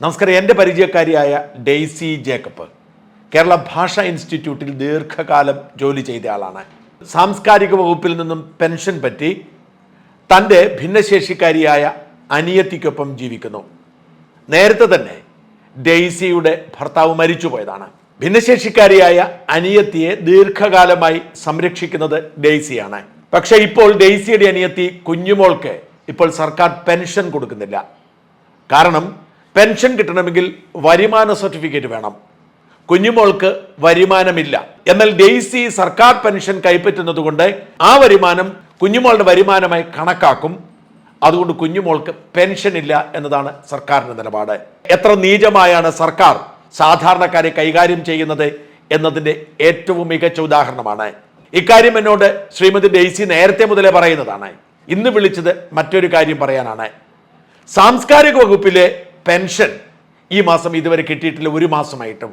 നമസ്കാരം എന്റെ പരിചയക്കാരിയായ Daisy Jacob. Kerala ഭാഷാ ഇൻസ്റ്റിറ്റ്യൂട്ടിൽ ദീർഘകാലം ജോലി ചെയ്ത ആളാണ്. സാംസ്കാരിക വകുപ്പിൽ നിന്നും പെൻഷൻ പറ്റി തന്റെ ഭിന്നശേഷിക്കാരിയായ അനിയത്തിക്കൊപ്പം ജീവിക്കുന്നു. നേരത്തെ തന്നെ ഡെയ്സിയുടെ ഭർത്താവ് മരിച്ചുപോയതാണ് ഭിന്നശേഷിക്കാരിയായ അനിയത്തിയെ ദീർഘകാലമായി സംരക്ഷിക്കുന്നത് ഡെയ്സിയാണ്. പക്ഷേ ഇപ്പോൾ ഡെയ്സിയുടെ അനിയത്തി കുഞ്ഞുമോൾക്ക് ഇപ്പോൾ സർക്കാർ പെൻഷൻ കൊടുക്കുന്നില്ല. കാരണം പെൻഷൻ കിട്ടണമെങ്കിൽ വരുമാന സർട്ടിഫിക്കറ്റ് വേണം. കുഞ്ഞുമോൾക്ക് വരുമാനമില്ല. എന്നാൽ ഡെയ്സി സർക്കാർ പെൻഷൻ കൈപ്പറ്റുന്നതുകൊണ്ട് ആ വരുമാനം കുഞ്ഞുമോളുടെ വരുമാനമായി കണക്കാക്കും. അതുകൊണ്ട് കുഞ്ഞുമോൾക്ക് പെൻഷൻ ഇല്ല എന്നതാണ് സർക്കാരിന്റെ നിലപാട്. എത്ര നീചമായാണ് സർക്കാർ സാധാരണക്കാരെ കൈകാര്യം ചെയ്യുന്നത് എന്നതിന്റെ ഏറ്റവും മികച്ച ഉദാഹരണമാണ്. ഇക്കാര്യം എന്നോട് ശ്രീമതി ഡെയ്സി നേരത്തെ മുതലേ പറയുന്നതാണ്. ഇന്ന് വിളിച്ചത് മറ്റൊരു കാര്യം പറയാനാണ്. സാംസ്കാരിക വകുപ്പിലെ പെൻഷൻ ഈ മാസം ഇതുവരെ കിട്ടിയിട്ടില്ല ഒരു മാസമായിട്ടും.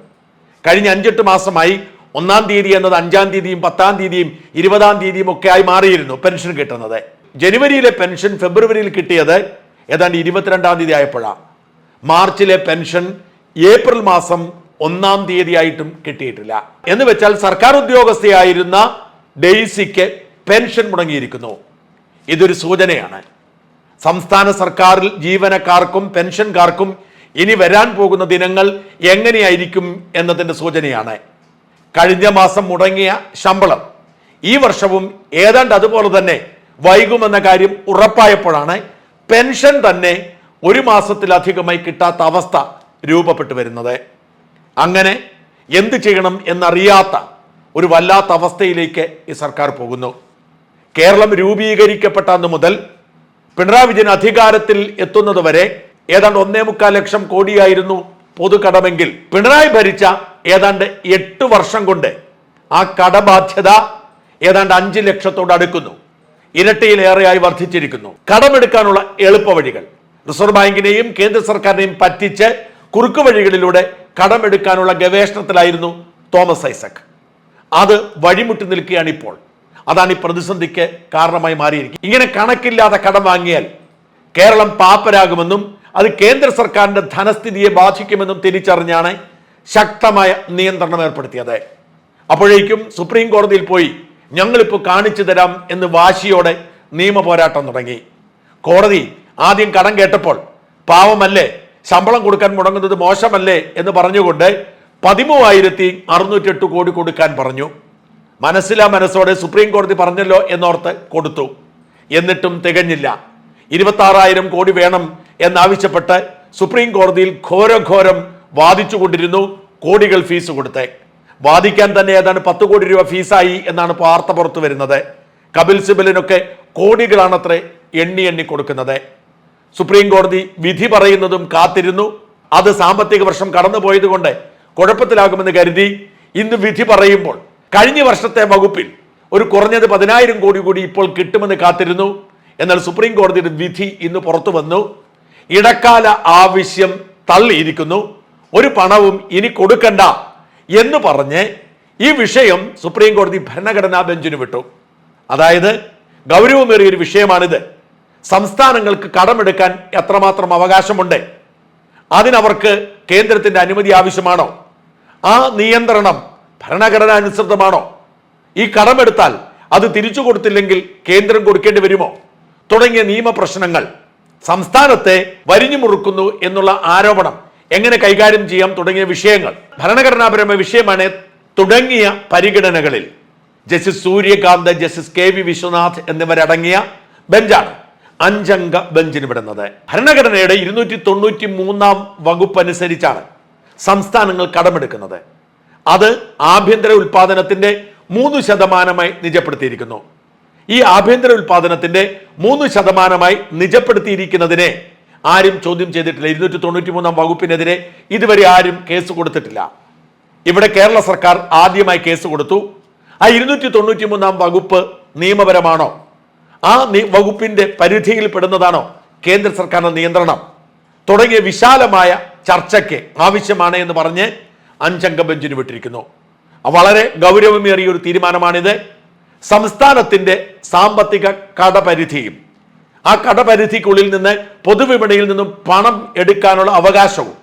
കഴിഞ്ഞ അഞ്ചെട്ട് മാസമായി ഒന്നാം തീയതി എന്നത് അഞ്ചാം തീയതിയും പത്താം തീയതിയും ഇരുപതാം തീയതിയും ഒക്കെ ആയി മാറിയിരുന്നു പെൻഷൻ കിട്ടുന്നത്. ജനുവരിയിലെ പെൻഷൻ ഫെബ്രുവരിയിൽ കിട്ടിയത് ഏതാണ്ട് ഇരുപത്തിരണ്ടാം തീയതി ആയപ്പോഴാണ്. മാർച്ചിലെ പെൻഷൻ ഏപ്രിൽ മാസം ഒന്നാം തീയതി ആയിട്ടും കിട്ടിയിട്ടില്ല. എന്ന് വെച്ചാൽ സർക്കാർ ഉദ്യോഗസ്ഥയായിരുന്ന ഡെയ്സിക്ക് പെൻഷൻ മുടങ്ങിയിരിക്കുന്നു. ഇതൊരു സൂചനയാണ്. സംസ്ഥാന സർക്കാരിൽ ജീവനക്കാർക്കും പെൻഷൻകാർക്കും ഇനി വരാൻ പോകുന്ന ദിനങ്ങൾ എങ്ങനെയായിരിക്കും എന്നതിന്റെ സൂചനയാണ്. കഴിഞ്ഞ മാസം മുടങ്ങിയ ശമ്പളം. ഈ വർഷവും ഏതാണ്ട് അതുപോലെ തന്നെ വൈകുമെന്ന കാര്യം ഉറപ്പായപ്പോഴാണ് പെൻഷൻ തന്നെ ഒരു മാസത്തിലധികമായി കിട്ടാത്ത അവസ്ഥ രൂപപ്പെട്ടു വരുന്നത്. അങ്ങനെ എന്ത് ചെയ്യണം എന്നറിയാത്ത ഒരു വല്ലാത്ത അവസ്ഥയിലേക്ക് ഈ സർക്കാർ പോകുന്നു. കേരളം രൂപീകരിക്കപ്പെട്ട അന്ന് മുതൽ പിണറായി വിജയൻ അധികാരത്തിൽ എത്തുന്നത് വരെ ഏതാണ്ട് ഒന്നേ മുക്കാൽ ലക്ഷം കോടിയായിരുന്നു പൊതുകടമെങ്കിൽ പിണറായി ഭരിച്ച ഏതാണ്ട് എട്ട് വർഷം കൊണ്ട് ആ കടബാധ്യത ഏതാണ്ട് അഞ്ച് ലക്ഷത്തോട് അടുക്കുന്നു. ഇരട്ടിയിലേറെയായി വർദ്ധിച്ചിരിക്കുന്നു. കടമെടുക്കാനുള്ള എളുപ്പവഴികൾ. റിസർവ് ബാങ്കിനെയും കേന്ദ്ര സർക്കാരിനെയും പറ്റിച്ച് കുറുക്കു വഴികളിലൂടെ കടമെടുക്കാനുള്ള ഗവേഷണത്തിലായിരുന്നു തോമസ് ഐസക്. അത് വഴിമുട്ടി നിൽക്കുകയാണ് ഇപ്പോൾ. അതാണ് ഈ പ്രതിസന്ധിക്ക് കാരണമായി മാറിയിരിക്കുന്നത്. ഇങ്ങനെ കണക്കില്ലാതെ കടം വാങ്ങിയാൽ കേരളം പാപ്പരാകുമെന്നും അത് കേന്ദ്ര സർക്കാരിന്റെ ധനസ്ഥിതിയെ ബാധിക്കുമെന്നും തിരിച്ചറിഞ്ഞാണ് ശക്തമായ നിയന്ത്രണം ഏർപ്പെടുത്തിയത്. അപ്പോഴേക്കും സുപ്രീം കോടതിയിൽ പോയി ഞങ്ങളിപ്പോൾ കാണിച്ചു തരാം എന്ന് വാശിയോടെ നിയമ പോരാട്ടം തുടങ്ങി. കോടതി ആദ്യം കടം കേട്ടപ്പോൾ പാവമല്ലേ ശമ്പളം കൊടുക്കാൻ മുടങ്ങുന്നത് മോശമല്ലേ എന്ന് പറഞ്ഞുകൊണ്ട് പതിമൂവായിരത്തി അറുന്നൂറ്റി എട്ട് കോടി കൊടുക്കാൻ പറഞ്ഞു. മനസ്സിലാ മനസ്സോടെ സുപ്രീം കോടതി പറഞ്ഞല്ലോ എന്നോർത്ത് കൊടുത്തു. എന്നിട്ടും തികഞ്ഞില്ല. ഇരുപത്താറായിരം കോടി വേണം എന്നാവശ്യപ്പെട്ട് സുപ്രീം കോടതിയിൽ ഘോരഘോരം വാദിച്ചുകൊണ്ടിരുന്നു കോടികൾ ഫീസ് കൊടുത്തേ. വാദിക്കാൻ തന്നെ ഏതാണ്ട് പത്ത് കോടി രൂപ ഫീസായി എന്നാണ് വാർത്ത പുറത്തു വരുന്നത്. കപിൽ സിബലിനൊക്കെ കോടികളാണത്രേ എണ്ണി എണ്ണി കൊടുക്കുന്നത്. സുപ്രീം കോടതി വിധി പറയുന്നതും കാത്തിരുന്നു. അത് സാമ്പത്തിക വർഷം കടന്നുപോയത് കൊണ്ട് കുഴപ്പത്തിലാകുമെന്ന് കരുതി ഇന്ന് വിധി പറയുമ്പോൾ കഴിഞ്ഞ വർഷത്തെ വകുപ്പിൽ ഒരു കുറഞ്ഞത് പതിനായിരം കോടി കൂടി ഇപ്പോൾ കിട്ടുമെന്ന് കാത്തിരുന്നു. എന്നാൽ സുപ്രീം കോടതിയുടെ വിധി ഇന്ന് പുറത്തു വന്നു. ഇടക്കാല ആവശ്യം തള്ളിയിരിക്കുന്നു. ഒരു പണവും ഇനി കൊടുക്കണ്ട എന്ന് പറഞ്ഞ് ഈ വിഷയം സുപ്രീം കോടതി ഭരണഘടനാ ബെഞ്ചിന് വിട്ടു. അതായത് ഗൗരവമേറിയ ഒരു വിഷയമാണിത്. സംസ്ഥാനങ്ങൾക്ക് കടമെടുക്കാൻ എത്രമാത്രം അവകാശമുണ്ട്? അതിനവർക്ക് കേന്ദ്രത്തിന്റെ അനുമതി ആവശ്യമാണോ? ആ നിയന്ത്രണം ഭരണഘടന അനുസൃതമാണോ? ഈ കടമെടുത്താൽ അത് തിരിച്ചു കൊടുത്തില്ലെങ്കിൽ കേന്ദ്രം കൊടുക്കേണ്ടി വരുമോ? തുടങ്ങിയ നിയമപ്രശ്നങ്ങൾ സംസ്ഥാനത്തെ വരിഞ്ഞു മുറുക്കുന്നു എന്നുള്ള ആരോപണം എങ്ങനെ കൈകാര്യം ചെയ്യാം തുടങ്ങിയ വിഷയങ്ങൾ. ഭരണഘടനാപരമായ വിഷയമാണ് തുടങ്ങിയ പരിഗണനകളിൽ. Justice Suryakant justice K V Vishwanath എന്നിവരടങ്ങിയ ബെഞ്ചാണ് അഞ്ചംഗ ബെഞ്ചിന് വിടുന്നത്. ഭരണഘടനയുടെ ഇരുന്നൂറ്റി തൊണ്ണൂറ്റി മൂന്നാം വകുപ്പ് അനുസരിച്ചാണ് സംസ്ഥാനങ്ങൾ കടമെടുക്കുന്നത്. അത് ആഭ്യന്തര ഉൽപാദനത്തിന്റെ മൂന്ന് ശതമാനമായി നിജപ്പെടുത്തിയിരിക്കുന്നു. ഈ ആഭ്യന്തര ഉൽപാദനത്തിന്റെ മൂന്ന് ശതമാനമായി നിജപ്പെടുത്തിയിരിക്കുന്നതിനെ ആരും ചോദ്യം ചെയ്തിട്ടില്ല. ഇരുന്നൂറ്റി തൊണ്ണൂറ്റി മൂന്നാം വകുപ്പിനെതിരെ ഇതുവരെ ആരും കേസ് കൊടുത്തിട്ടില്ല. ഇവിടെ കേരള സർക്കാർ ആദ്യമായി കേസ് കൊടുത്തു. ആ ഇരുന്നൂറ്റി തൊണ്ണൂറ്റി മൂന്നാം വകുപ്പ് നിയമപരമാണോ? ആ വകുപ്പിന്റെ പരിധിയിൽ പെടുന്നതാണോ? കേന്ദ്ര സർക്കാരിന്റെ നിയന്ത്രണം തുടങ്ങിയ വിശാലമായ ചർച്ചയ്ക്ക് ആവശ്യമാണ് എന്ന് പറഞ്ഞ് അഞ്ചംഗ ബെഞ്ചിന് വിട്ടിരിക്കുന്നു. വളരെ ഗൗരവമേറിയ ഒരു തീരുമാനമാണിത്. സംസ്ഥാനത്തിന്റെ സാമ്പത്തിക കടപരിധിയും ആ കടപരിധിക്കുള്ളിൽ നിന്ന് പൊതുവിപണിയിൽ നിന്നും പണം എടുക്കാനുള്ള അവകാശവും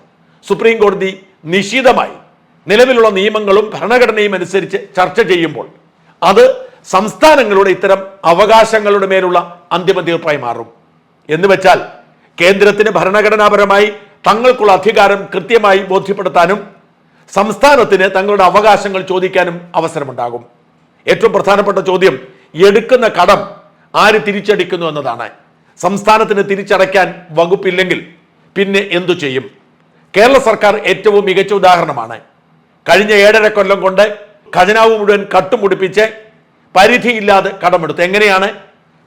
സുപ്രീം കോടതി നിശിതമായി നിലവിലുള്ള നിയമങ്ങളും ഭരണഘടനയും അനുസരിച്ച് ചർച്ച ചെയ്യുമ്പോൾ അത് സംസ്ഥാനങ്ങളുടെ ഇത്തരം അവകാശങ്ങളുടെ മേലുള്ള അന്തിമ തീർപ്പായി മാറും. എന്ന് വെച്ചാൽ കേന്ദ്രത്തിന് ഭരണഘടനാപരമായി തങ്ങൾക്കുള്ള അധികാരം കൃത്യമായി ബോധ്യപ്പെടുത്താനും സംസ്ഥാനത്തിന് തങ്ങളുടെ അവകാശങ്ങൾ ചോദിക്കാനും അവസരമുണ്ടാകും. ഏറ്റവും പ്രധാനപ്പെട്ട ചോദ്യം എടുക്കുന്ന കടം ആര് തിരിച്ചടിക്കുന്നു എന്നതാണ്. സംസ്ഥാനത്തിന് തിരിച്ചടയ്ക്കാൻ വകുപ്പില്ലെങ്കിൽ പിന്നെ എന്തു ചെയ്യും? കേരള സർക്കാർ ഏറ്റവും മികച്ച ഉദാഹരണമാണ്. കഴിഞ്ഞ ഏഴര കൊല്ലം കൊണ്ട് ഖജനാവ് മുഴുവൻ കട്ടുമുടിപ്പിച്ച് പരിധിയില്ലാതെ കടമെടുത്തു. എങ്ങനെയാണ്?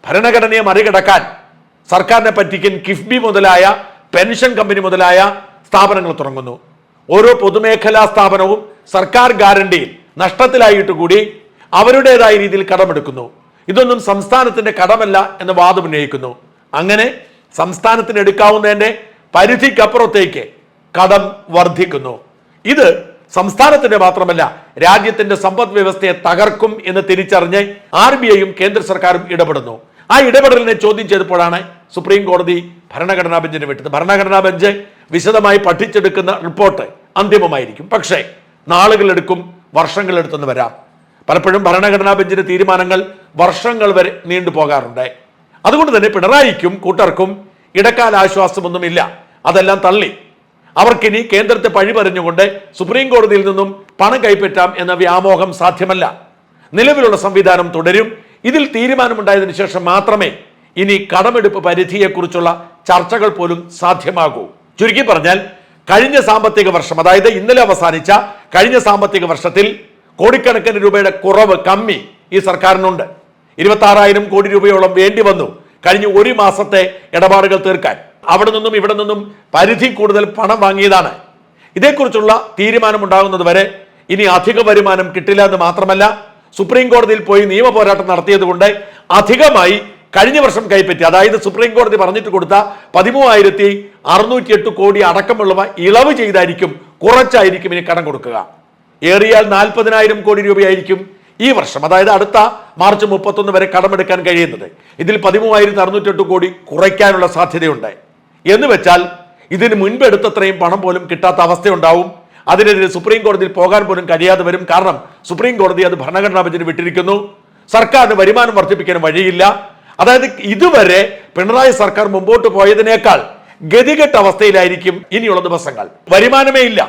ഭരണഘടനയെ മറികടക്കാൻ സർക്കാരിനെ പറ്റിക്കൻ കിഫ്ബി മുതലായ പെൻഷൻ കമ്പനി മുതലായ സ്ഥാപനങ്ങൾ തുടങ്ങുന്നു. ഓരോ പൊതുമേഖലാ സ്ഥാപനവും സർക്കാർ ഗ്യാരണ്ടിയിൽ നഷ്ടത്തിലായിട്ട് കൂടി അവരുടേതായ രീതിയിൽ കടമെടുക്കുന്നു. ഇതൊന്നും സംസ്ഥാനത്തിന്റെ കടമല്ല എന്ന് വാദം ഉന്നയിക്കുന്നു. അങ്ങനെ സംസ്ഥാനത്തിന് എടുക്കാവുന്നതിന്റെ പരിധിക്കപ്പുറത്തേക്ക് കടം വർദ്ധിക്കുന്നു. ഇത് സംസ്ഥാനത്തിന്റെ മാത്രമല്ല രാജ്യത്തിന്റെ സമ്പദ് വ്യവസ്ഥയെ തകർക്കും എന്ന് തിരിച്ചറിഞ്ഞ് ആർ ബി ഐയും കേന്ദ്ര സർക്കാരും ഇടപെടുന്നു. ആ ഇടപെടലിനെ ചോദ്യം ചെയ്തപ്പോഴാണ് സുപ്രീം കോടതി ഭരണഘടനാ ബെഞ്ചിന് വിട്ടത്. ഭരണഘടനാ ബെഞ്ച് വിശദമായി പഠിച്ചെടുക്കുന്ന റിപ്പോർട്ട് അന്തിമമായിരിക്കും. പക്ഷേ നാളുകളെടുക്കും വർഷങ്ങളെടുത്തെന്ന് വരാം. പലപ്പോഴും ഭരണഘടനാ ബെഞ്ചിന്റെ തീരുമാനങ്ങൾ വർഷങ്ങൾ വരെ നീണ്ടു പോകാറുണ്ട്. അതുകൊണ്ട് തന്നെ പിണറായിക്കും കൂട്ടർക്കും ഇടക്കാല ആശ്വാസമൊന്നുമില്ല. അതെല്ലാം തള്ളി. അവർക്കിനി കേന്ദ്രത്തെ പഴിപറിഞ്ഞുകൊണ്ട് സുപ്രീം കോടതിയിൽ നിന്നും പണം കൈപ്പറ്റാം എന്ന വ്യാമോഹം സാധ്യമല്ല. നിലവിലുള്ള സംവിധാനം തുടരും. ഇതിൽ തീരുമാനമുണ്ടായതിനു ശേഷം മാത്രമേ ഇനി കടമെടുപ്പ് പരിധിയെക്കുറിച്ചുള്ള ചർച്ചകൾ പോലും സാധ്യമാകൂ. ചുരുക്കി പറഞ്ഞാൽ കഴിഞ്ഞ സാമ്പത്തിക വർഷം അതായത് ഇന്നലെ അവസാനിച്ച കഴിഞ്ഞ സാമ്പത്തിക വർഷത്തിൽ കോടിക്കണക്കിന് രൂപയുടെ കുറവ് കമ്മി ഈ സർക്കാരിനുണ്ട്. ഇരുപത്തി ആറായിരം കോടി രൂപയോളം വേണ്ടി വന്നു കഴിഞ്ഞ ഒരു മാസത്തെ ഇടപാടുകൾ തീർക്കാൻ. അവിടെ നിന്നും ഇവിടെ നിന്നും പരിധി കൂടുതൽ പണം വാങ്ങിയതാണ്. ഇതേക്കുറിച്ചുള്ള തീരുമാനമുണ്ടാകുന്നത് വരെ ഇനി അധിക വരുമാനം കിട്ടില്ല എന്ന് മാത്രമല്ല സുപ്രീം കോടതിയിൽ പോയി നിയമ പോരാട്ടം നടത്തിയത് കൊണ്ട് അധികമായി കഴിഞ്ഞ വർഷം കൈപ്പറ്റി. അതായത് സുപ്രീം കോടതി പറഞ്ഞിട്ട് കൊടുത്ത പതിമൂവായിരത്തി അറുന്നൂറ്റി എട്ട് കോടി അടക്കമുള്ളവ ഇളവ് ചെയ്തായിരിക്കും കുറച്ചായിരിക്കും ഇനി കടം കൊടുക്കുക. ഏറിയാൽ നാൽപ്പതിനായിരം കോടി രൂപയായിരിക്കും ഈ വർഷം. അതായത് അടുത്ത മാർച്ച് മുപ്പത്തൊന്ന് വരെ കടമെടുക്കാൻ കഴിയുന്നത്. ഇതിൽ പതിമൂവായിരത്തി അറുന്നൂറ്റെട്ട് കോടി കുറയ്ക്കാനുള്ള സാധ്യതയുണ്ട്. എന്ന് വെച്ചാൽ ഇതിന് മുൻപ് എടുത്തത്രയും പണം പോലും കിട്ടാത്ത അവസ്ഥയുണ്ടാവും. അതിനെതിരെ സുപ്രീം കോടതിയിൽ പോകാൻ പോലും കഴിയാതെ വരും. കാരണം സുപ്രീം കോടതി അത് ഭരണഘടനാ ബെഞ്ചിന് വിട്ടിരിക്കുന്നു. സർക്കാരിന് വരുമാനം വർദ്ധിപ്പിക്കാൻ വഴിയില്ല. അതായത് ഇതുവരെ പിണറായി സർക്കാർ മുമ്പോട്ട് പോയതിനേക്കാൾ ഗതികെട്ട അവസ്ഥയിലായിരിക്കും ഇനിയുള്ള ദിവസങ്ങൾ. വരുമാനമേ ഇല്ല.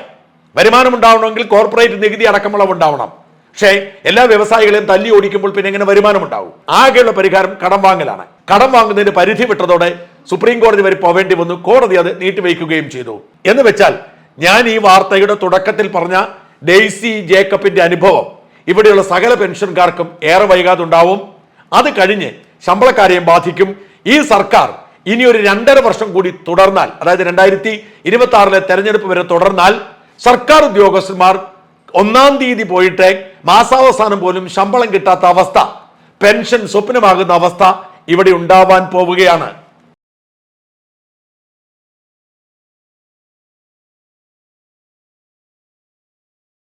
വരുമാനം ഉണ്ടാവണമെങ്കിൽ കോർപ്പറേറ്റ് നികുതി അടക്കമുള്ളവ ഉണ്ടാവണം. പക്ഷേ എല്ലാ വ്യവസായികളെയും തല്ലി ഓടിക്കുമ്പോൾ പിന്നെ എങ്ങനെ വരുമാനം ഉണ്ടാവും ആകെയുള്ള പരിഹാരം കടം വാങ്ങലാണ്. കടം വാങ്ങുന്നതിന് പരിധി വിട്ടതോടെ സുപ്രീം കോടതി വരെ പോവേണ്ടി വന്നു. കോടതി അത് നീട്ടിവെക്കുകയും ചെയ്തു. എന്ന് വെച്ചാൽ ഞാൻ ഈ വാർത്തയുടെ തുടക്കത്തിൽ പറഞ്ഞ ഡെയ്സി ജേക്കബിന്റെ അനുഭവം ഇവിടെയുള്ള സകല പെൻഷൻകാർക്കും ഏറെ വൈകാതെ ഉണ്ടാവും. അത് കഴിഞ്ഞ് ശമ്പളക്കാരെയും ബാധിക്കും. ഈ സർക്കാർ ഇനി ഒരു രണ്ടര വർഷം കൂടി തുടർന്നാൽ അതായത് രണ്ടായിരത്തി ഇരുപത്തി ആറിലെ തെരഞ്ഞെടുപ്പ് വരെ തുടർന്നാൽ സർക്കാർ ഉദ്യോഗസ്ഥന്മാർ ഒന്നാം തീയതി പോയിട്ട് മാസാവസാനം പോലും ശമ്പളം കിട്ടാത്ത അവസ്ഥ പെൻഷൻ സ്വപ്നമാകുന്ന അവസ്ഥ ഇവിടെ ഉണ്ടാവാൻ പോവുകയാണ്.